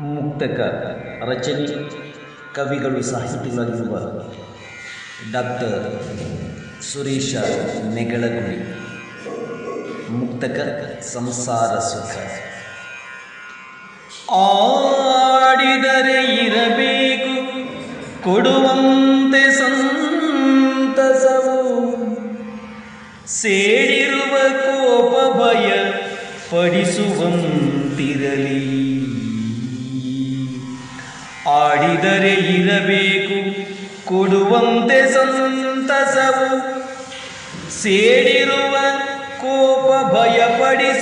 ಮುಕ್ತಕ ರಚನೆ ಕವಿಗಳು ಸಾಹಿತಿಗಳಾಗಿರುವ ಡಾಕ್ಟರ್ ಸುರೇಶ ನೆಗಳಗುಳಿ ಮುಕ್ತಕ ಸಂಸಾರ ಸುಖ. ಆಡಿದರೆ ಇರಬೇಕು ಕೊಡುವಂತೆ ಸಂತಸವು. ಸೇಡಿರುವ ಕೋಪ ಭಯ ಪಡಿಸುವಂತಿರಲಿ. ಆಡಿದರೆ ಇರಬೇಕು. ಕೊಡುವಂತೆ ಸಂತಸವು. ಸೇಡಿರುವ ಕೋಪ ಭಯಪಡಿಸುವಂತಿರಲಿ.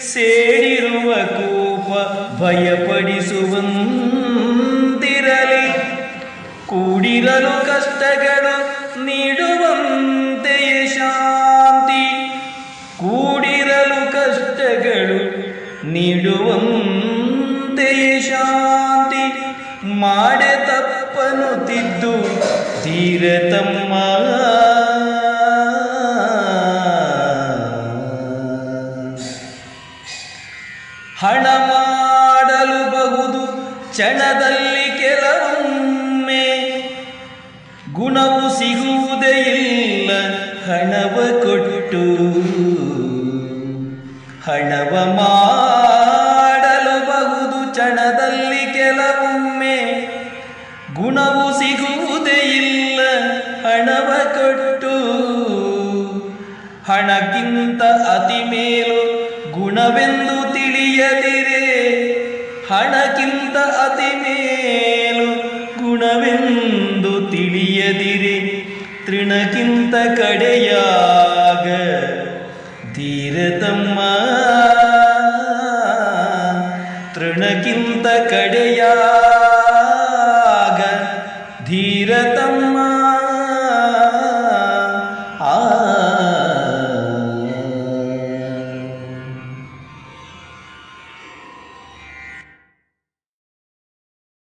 ಸೇಡಿರುವ ಕೋಪ ಭಯಪಡಿಸುವಂತಿರಲಿ. ಕೂಡಿರಲು ಕಷ್ಟಗಳು ನೀಡುವಂತೆಯೇ ಶಾಂತಿ. ಕೂಡಿರಲು ಕಷ್ಟಗಳು ನೀಡುವಂತೆಯೇ ಶಾಂತಿ ಮಾಡೆ ತಪ್ಪನು ತಿದ್ದು ತೀರ ತಮ್ಮ ಹಣ ಮಾಡಲು ಬಹುದು ಚಣದಲ್ಲಿ ಕೆಲವೊಮ್ಮೆ. ಗುಣವು ಸಿಗುವುದೇ ಇಲ್ಲ, ಹಣವ ಕೊಟ್ಟು ಹಣವ ಬಹುದು ಕ್ಷಣದಲ್ಲಿ ಕೆಲವೊಮ್ಮೆ ಗುಣವು ಸಿಗುವುದೇ ಇಲ್ಲ. ಹಣವ ಕೊಟ್ಟು ಹಣಕ್ಕಿಂತ ಅತಿ ಮೇಲು ಗುಣವೆಂದು ತಿಳಿಯದಿರೆ. ಹಣಕ್ಕಿಂತ ಅತಿ ಮೇಲು ಗುಣವೆಂದು ತಿಳಿಯದಿರೆ. ತೃಣಕ್ಕಿಂತ ಕಡೆಯಾಗ ಧೀರತಮ್ಮ ನಿಂತ ಕಡೆಯಾಗ ಧೀರತಮ್ಮ?